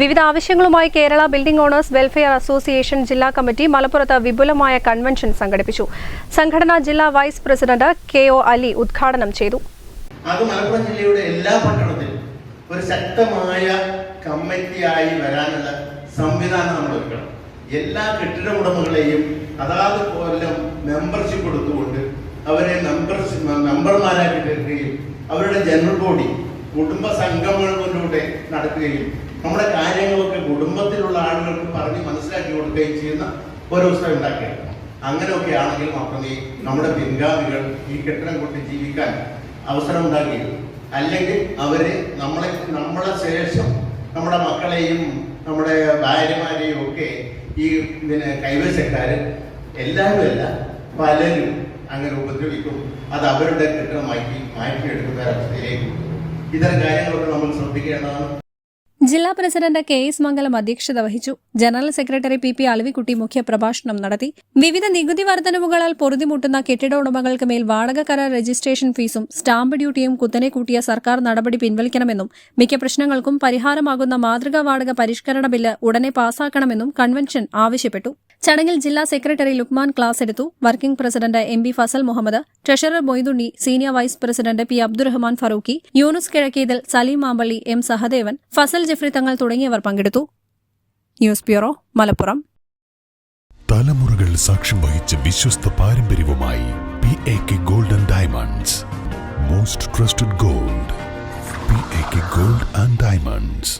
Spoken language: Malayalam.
വിവിധ ആവശ്യങ്ങളുമായി Kerala building owners welfare association ജില്ലാ കമ്മിറ്റി മലപ്പുറത്ത് വിപുലമായ കൺവെൻഷൻ സംഘടിപ്പിച്ചു. സംഘടന ജില്ലാ vice president K O Ali ഉദ്ഘാടനം ചെയ്തു. അത് മലപ്പുറം ജില്ലയുടെ എല്ലാ പട്ടണത്തിലും ഒരു ശക്തമായ കമ്മിറ്റിയായി വരാനുള്ള സംവിധാനം നമ്മൾ ഒരുക്കണം. എല്ലാ കെട്ടിട ഉടമകളെയും അതാത് കൊല്ലം മെമ്പർഷിപ്പ് കൊടുത്തുകൊണ്ട് അവരെ മെമ്പർഷിപ്പ് മെമ്പർമാരാക്കി തീർക്കുകയും അവരുടെ ജനറൽ ബോഡി കുടുംബ സംഗമങ്ങളിലൂടെ നടക്കുകയും നമ്മുടെ കാര്യങ്ങളൊക്കെ കുടുംബത്തിലുള്ള ആളുകൾക്ക് പറഞ്ഞ് മനസ്സിലാക്കി കൊടുക്കുകയും ചെയ്യുന്ന ഒരവസ്ഥ ഉണ്ടാക്കിയെടുക്കണം അങ്ങനെയൊക്കെ ആണെങ്കിൽ മാത്രമേ നമ്മുടെ പിൻഗാമികൾ ഈ കെട്ടിടം കൊണ്ട് ജീവിക്കാൻ അവസരം ഉണ്ടാക്കിയുള്ളൂ അല്ലെങ്കിൽ അവർ നമ്മളെ നമ്മളെ ശേഷം നമ്മുടെ മക്കളെയും നമ്മുടെ ഭാര്യമാരെയും ഒക്കെ ഈ പിന്നെ കൈവശക്കാർ എല്ലാവരും അല്ല പലരും അങ്ങനെ ഉപദ്രവിക്കും. അത് അവരുടെ കെട്ടിടമാക്കി മാറ്റി മാറ്റിയെടുക്കുന്ന ഒരവസ്ഥയിലേക്ക്. ഇത്തരം കാര്യങ്ങളൊക്കെ നമ്മൾ ശ്രദ്ധിക്കേണ്ടതാണ്. ജില്ലാ പ്രസിഡന്റ് കെ എസ് മംഗലം അധ്യക്ഷത വഹിച്ചു. General secretary P P Alavikutty മുഖ്യപ്രഭാഷണം നടത്തി. വിവിധ നികുതി വർധനവുകളാൽ പൊറുതിമുട്ടുന്ന കെട്ടിട ഉടമകൾക്ക് മേൽ വാടക കരാർ രജിസ്ട്രേഷൻ ഫീസും സ്റ്റാമ്പ് ഡ്യൂട്ടിയും കുത്തനെ കൂട്ടിയ സർക്കാർ നടപടി പിൻവലിക്കണമെന്നും മിക്ക പ്രശ്നങ്ങൾക്കും പരിഹാരമാകുന്ന മാതൃകാ വാടക പരിഷ്കരണ ബില്ല് ഉടനെ പാസാക്കണമെന്നും കൺവെൻഷൻ ആവശ്യപ്പെട്ടു. ചടങ്ങിൽ ജില്ലാ സെക്രട്ടറി ലുക്മാൻ ക്ലാസ് എടുത്തു. Working president M B Fazal Muhammad treasurer Moidunni senior vice president P Abdurahman Farooqi Yunus Kizhakkethil Saleem Mampally M Sahadevan Fazal Jafri Thangal തുടങ്ങിയവർ പങ്കെടുത്തു. News bureau Malappuram. തലമുറകൾ സാക്ഷ്യം വഹിച്ച വിശ്വസ്ത പാരമ്പര്യവുമായി P A K golden diamonds. Most trusted gold P A K gold and diamonds.